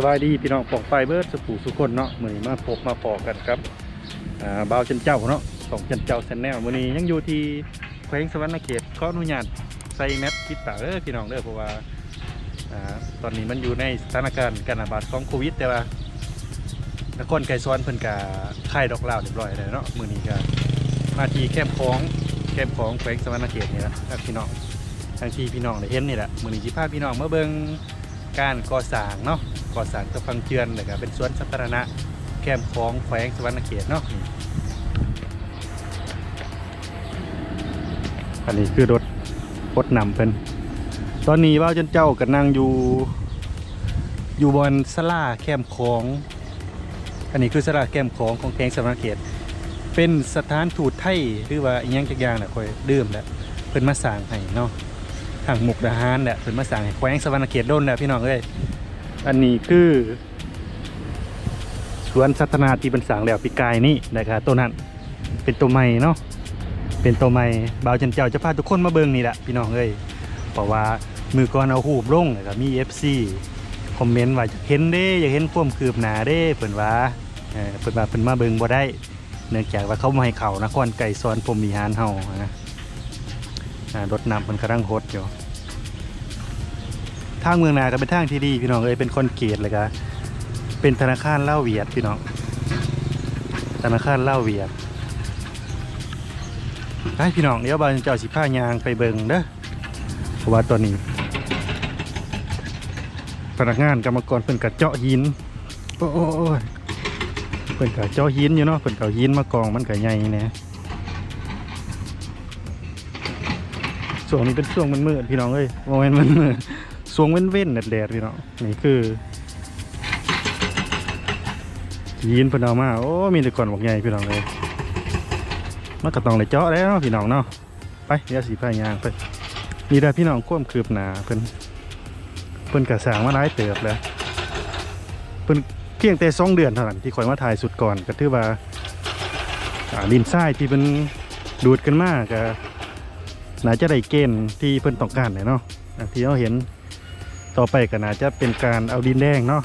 สบายดีพี่น้องปองไปเบิร์ดสุขูสุคนเนาะมือนมาพบมาพอกันครับอ่าบ่าวจันเจ้าเนาะของจันเจ้าแชนแนลมือนี้ยังอยู่ที่แขวงสวรรณเขตขออนุญาตใส่แมสปิดปากเด้อพี่น้องเด้อเพราะว่าอ่าตอนนี้มันอยู่ในสถานการณ์การระบาดของโควิดแต่ว่านครไกรสวรรค์เพิ่นก็คลายดอกลาวเรียบร้อยแล้วเนาะมือนี้ก็มาทีแคมของแคมของแขวงสวรรณเขตนี่แหละครับพี่น้องทางที่พี่น้องได้เห็นนี่แหละมือนี้สิพาพี่น้องเมาเบิ่งการก่อสร้างเนาะ ก่อสร้างตะพังเจือนเลยครับเป็นสวนสาธารณะแคมป์ของแขวงสวรรณเขตเนาะนี่อันนี้คือรถรถนำเพิ่นตอนนี้ว่าวจันเจ้าก็นั่งอยู่ อยู่บนสลาแคมป์ของ อันนี้คือสลาแคมป์ของของแขวงสวรรณเขต เป็นสถานทูตไทยหรือว่าอีหยังจักอย่างน่ะค่อยดื่มแล้วเพิ่นมาสร้างให้เนาะทางมุกดาหารแหละเพิ่นมาสร้างให้แขวงสวรรณเขตโดนแล้วพี่น้องเอ้ย อันนี้คือ สวนสัตนาที่เป็นสร้างแล้วปีกายนี่นะครับตัวนั้นเป็นตัวใหม่เนาะเป็นตัวใหม่บ่าวจันเจ้าจะพาทุกคนมาเบิ่งนี่แหละพี่น้องเอ้ยเพราะว่ามือก่อนเอาหูบลงนะครับมี FC คอมเมนต์ว่าจะเห็นเด้อยากเห็นความคืบหน้าเด้เพิ่นว่าเออเพิ่นว่าเพิ่นมาเบิ่งบ่ได้ เนื่องจากว่าเขาบ่ให้เขานครไก่สอนพรหมวิหารเฮานะรถนำเพิ่นกำลังฮดอยู่ ทางเมืองนาก็เป็นทางที่ดีพี่น้องเอ้ยเป็นคอนกรีตเลยก็เป็นธนาคารเล่าเวียดพี่น้อง ธนาคารเล่าเวียดให้พี่น้องเดี๋ยวบานเจ้าสิผ้ายางไปเบิงเด้อเพราะว่าตอนนี้ พนักงานกรรมกรเพิ่นกะเจาะหินโอ้ยเพิ่นกะเจาะหินอยู่เนาะเพิ่นกะหินมากองมันกะใหญ่แหน่ช่วงนี้เป็นช่วงมันมืดๆพี่น้องเอ้ยโมเมนต์มันมืด สวงเว้นเว้นๆแดดพี่น้องนี่คือยีนพิ่นเอามาโอ้มีแต่ก่อนบอกใหญ่พี่น้องเลยมันก็ต้องเลยเจาะแล้วพี่น้องเนาะไปเดี๋ยวสีพายางไปนี่ได้พี่น้องควมคืบหนาเพิ่นเพิ่นกระสางมาหลายเติบแล้วเพิ่นเพียงแต่สองเดือนเท่านั้นที่ข่อยมาถ่ายสุดก่อนก็ถือว่าดินทรายที่เพิ่นดูดกันมากก็น่าจะได้เกณฑ์ที่เพิ่นต้องการเลยเนาะที่เราเห็น ต่อไปก็น่าจะเป็นการเอาดินแดงเนาะ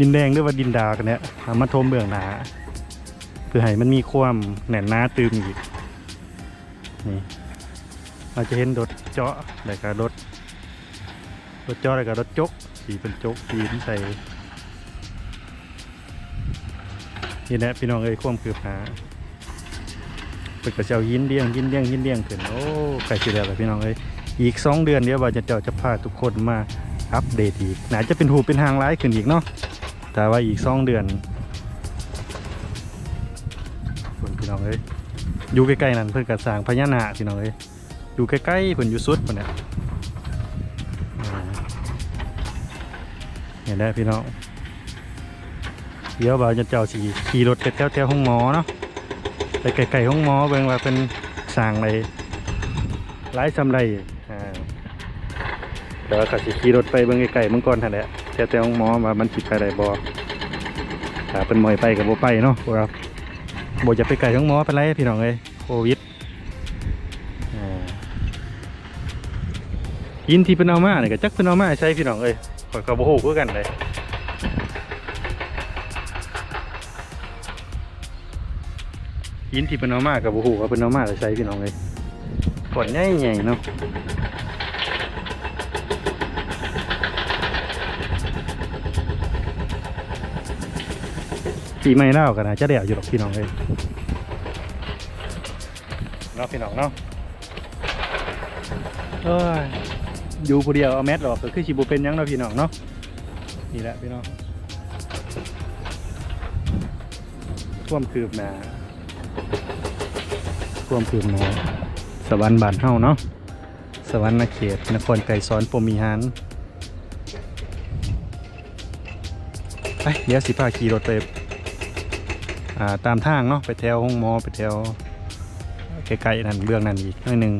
ดินแดงหรือว่าดินดากันเนี่ยเอามาทมเบื้องหนาเพื่อให้มันมีความแน่นหนาตึงอีกนี่เราจะเห็นรถเจาะแล้วก็รถรถเจาะแล้วก็รถจกสีเป็นจกสีนใส่นี่แหละพี่น้องเอ้ยความคืบหาเป็นกระเจ้ายินเลี้ยงยินเลี้ยงยินเลี้ยงขึ้นโอ้ใกล้สิแล้วล่ะพี่น้องเอ้ยอีก2เดือนเดี๋ยวว่าจะเจ้าจะพาทุกคนมา อัปเดตอีกน่าจะเป็นหูเป็นหางร้ายขึ้นอีกเนาะแต่ว่าอีก2เดือนคนพี่น้องเอ้ยอยู่ใกล้ๆนั่นเพิ่อนกระสางพญานาคพี่น้องเอ้ยอยู่ใกล้ๆเพิ่นอยู่สุดเพิ่นเนี่ยเห็นได้พี่น้องเดี๋ยวบ่าวจะเจ้าสีขี่รถไปแถวๆห้องหมอเนาะไปไกลๆห้องหมอเบิ่งว่าเป็นสางอะไรหลายซำไร แต่ว่าก็สิขี่รถไปเบิ่งไกลๆมันก่อนหั่นแหละแต่แต่ของหมอว่ามันสิไปได้บ่ถ้าเป็นมอยไปก็บ่ไปเนาะบ่ครับโบจะไปไกลของหมอเป็นไรพี่น้องเอ้ยโควิดอ่ายินที่เพิ่นเอามาเนี่ยก็จักเพิ่นเอามาใช้พี่น้องเอ้ยขอยก็บ่ฮู้คือกันเลยยินที่เพิ่นเอามาก็บ่ฮู้ว่าเพิ่นเอามาใช้พี่น้องเอ้ยก่อนใหญ่ๆเนาะ ปีใหม่เล่ากันนะจะเดี่ยวอยู่หรอกพี่น้องเลยเนาะพี่น้องเนาะเอ้ยอยู่ผู้เดียวเอาแมสหรอกก็คือชิบูเป็นยังเนาะพี่น้องเนาะนี่แหละพี่น้องท่วมคืบหนาท่วมคืบหนาสวรรค์บานเฮาเนาะสวรรค์นาเขตนครไก่สอนปมีหานไปเดี๋ยวสิพาขี่รถไป ตามทางเนาะไปแถวห้องหมอไปแถวไกลๆนั่นเบื้องนั่นอีกหน่อยหนึ่ง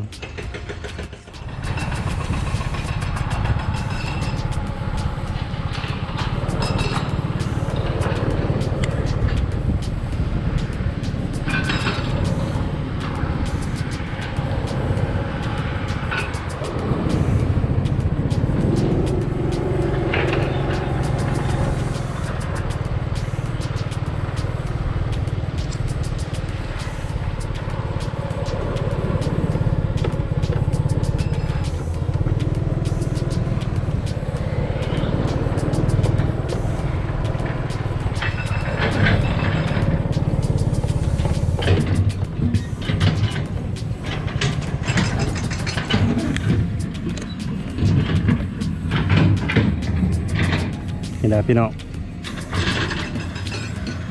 ละพี่น้อง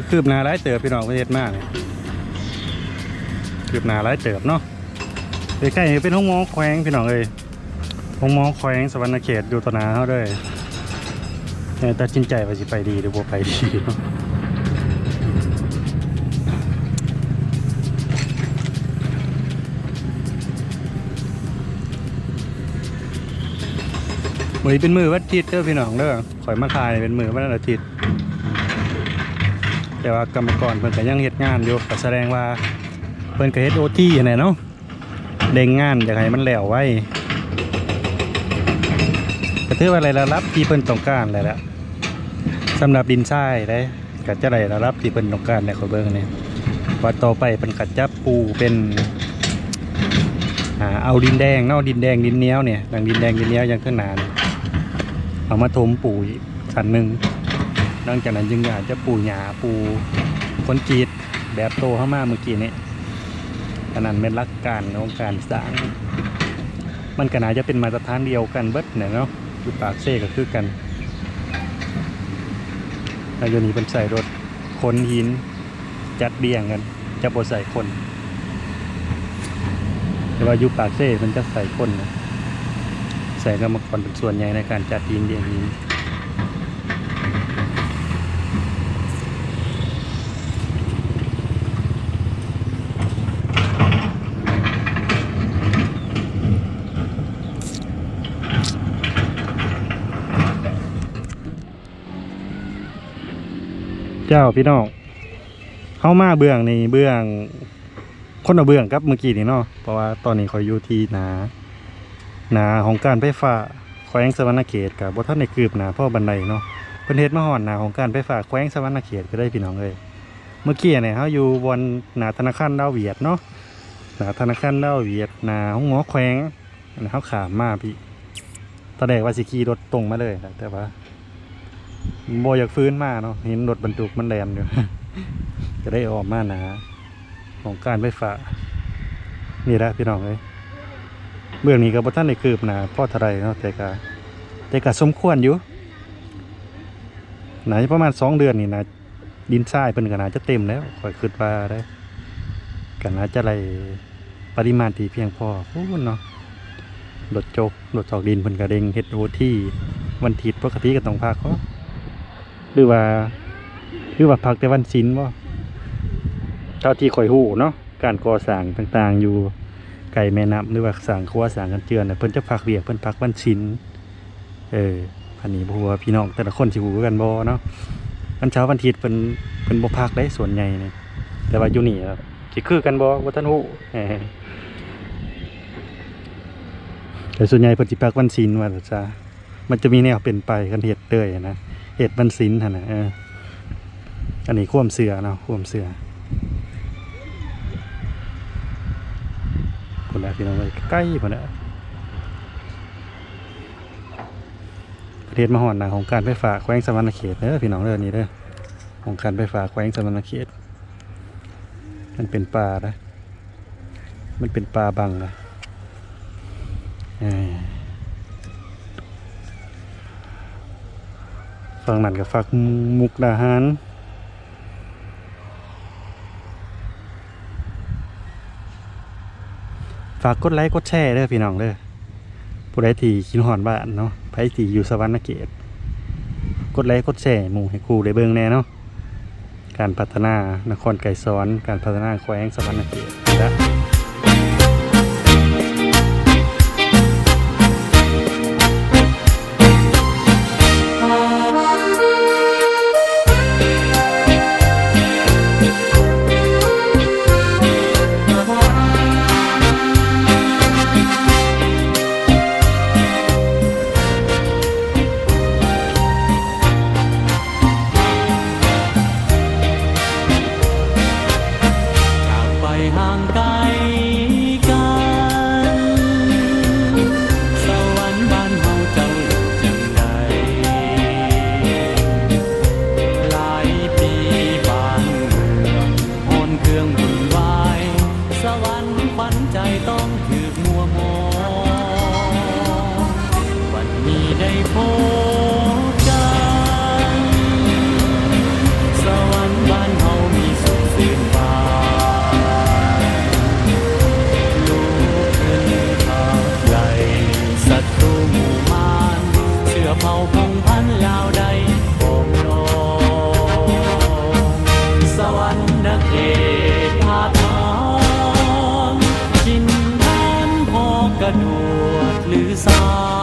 คืบหนาไร้เติบพี่น้องประเทศมากเนี่ยคืบหนาไร้เติบเนาะใกล้ๆเป็นห้องมอแขวงพี่น้องเอ้ยห้องมอแขวงสวรรณเขตอยู่ตนาเขาด้วยแต่ตัดสินใจว่าสิไปดีหรือบ่ไปดีเนาะ มือนี้เป็นมือวันอาทิตย์เด้อพี่น้องเด้อข่อยมาขายเป็นมือวันอาทิตย์ แต่ว่ากรรมกรเพิ่นก็ยังเฮ็ดงานอยู่ก็แสดงว่าเพิ่นก็เฮ็ดโอทีแหละเนาะเด้งงานอยากให้มันแล้วไว้ก็ถือว่าอะไรระดับที่เพิ่นต้องการแล้วแหละสำหรับดินทรายได้ก็จะได้ระดับที่เพิ่นต้องการแล้วขอยเบิ่งนี่ว่าต่อไปเพิ่นก็จะปูเป็นอเอาดินแดงเนาะดินแดงดินเหนียวเนี่ยดังดินแดงดินเหนียวย่างข้างนาน เอามาถมปูชั้นหนึ่งหลังจากนั้นจึงอาจจะปูหญ้าปูคนกีดแบบโตเข้ามาเมื่อกี้นี้อันนั้นเป็นหลักการของการสร้าง มันก็น่าจะเป็นมาตรฐานเดียวกันเบิดเนี่ยเนาะอยู่ปากเซ่ก็คือกันแล้วเดี๋ยนี้เป็นใส่รถขนหิน จัดเบี่ยงกัน จะบดใส่คน แต่ว่าอยู่ปากเซ่มันจะใส่คนนะ ใส่กรรมกรเป็นส่วนใหญ่ในการจัดหินเบี่ยงหินเจ้าพี่น้องเข้ามาเบื้องนี่เบื้องคนละเบื้องครับเมื่อกี้นี่เนาะเพราะว่าตอนนี้เขาอยู่ที่หนา หนาของการไฟฟ้าแขวงสวรรณเขตกับบ่ท่านในคืบหนาพ่อบันไดเนาะเพิ่นเฮ็ดมาหอนหนาของการไฟฟ้าแขวงสวรรณเขตก็ได้พี่น้องเลยเมื่อกี้เนี่ยเขาอยู่บนหนาธนาคารดาวเวียดเนาะหนาธนาคารดาวเวียดหนาห้องหมอแขวงนนั้นเขาขามมาพี่ตอนแรกว่าสิขี่รถตรงมาเลยแต่ว่าโบอยากฟื้นมาเนาะเห็นรถบรรทุกมันแลนอยู่จะได้ออกมาหนาของการไฟฟ้านี่แหละพี่น้องเลย เบื้องนี้ก็บ่ท่านได้คืบหนาพ่อเทาไรเนาะแต่ก็แต่ก็สมควรอยู่น่าจะประมาณสองเดือนนี่นะดินทรายเพิ่นก็น่าจะเต็มแล้วคอยคิดว่าได้ก็น่าจะไรปริมาณที่เพียงพอพูนเนาะรถจกรถจอกดินเพิ่นก็เด้งเฮ็ดโอที่วันทิตย์ปกติก็ต้องพาเขาหรือว่าหรือว่าพักแต่วันศิลว่าเท่าที่ข่อยหูเนาะการก่อสร้างต่างๆอยู่ ไก่แม่น้ำหรือว่าสร้างครัวสร้างกันเจือนน่ะเพิ่นจะพักเบียกเพิ่นพักวันศิลเอออันนี้บ่ฮู้ว่าพี่น้องแต่ละคนสิฮู้กันบ่เนาะวันเช้าวันอาทิตย์เพิ่นเพิ่นบ่พักได้ส่วนใหญ่นี่แต่ว่าอยู่นี่ครับสิคือกันบ่บ่ทันฮู้แต่ส่วนใหญ่เพิ่นสิพักวันศิลว่าซะมันจะมีแนวเป็นไปกันเฮ็ดเด้อยนะเห็ดมันสินหั่นนะเอออันนี้ข่วมเสือเนาะข่วมเสือ คนละพี่น้องเลยใกล้คนละประเทศมหอนนะของการไฟฟ้าแขวงสวรรณเขตเด้อพี่น้องเด้องนี่เด้อของการไฟฟ้าแขวงสวรรณเขต มันเป็นป่านะมันเป็นป่าบังนะฝั่งนั้นกับฝักมุกดาหาร ฝากกดไลค์กดแชร์เด้อพี่น้องเด้อผู้ใดที่คิดหอนบ้านเนาะไผที่อยู่สวรรค์เกตกดไลค์กดแชร์หมู่ให้ครูได้เบิ่งแน่เนาะการพัฒนานครไก่สอน การพัฒนาแขวงสวรรค์เกตและ ระโดดหรือสา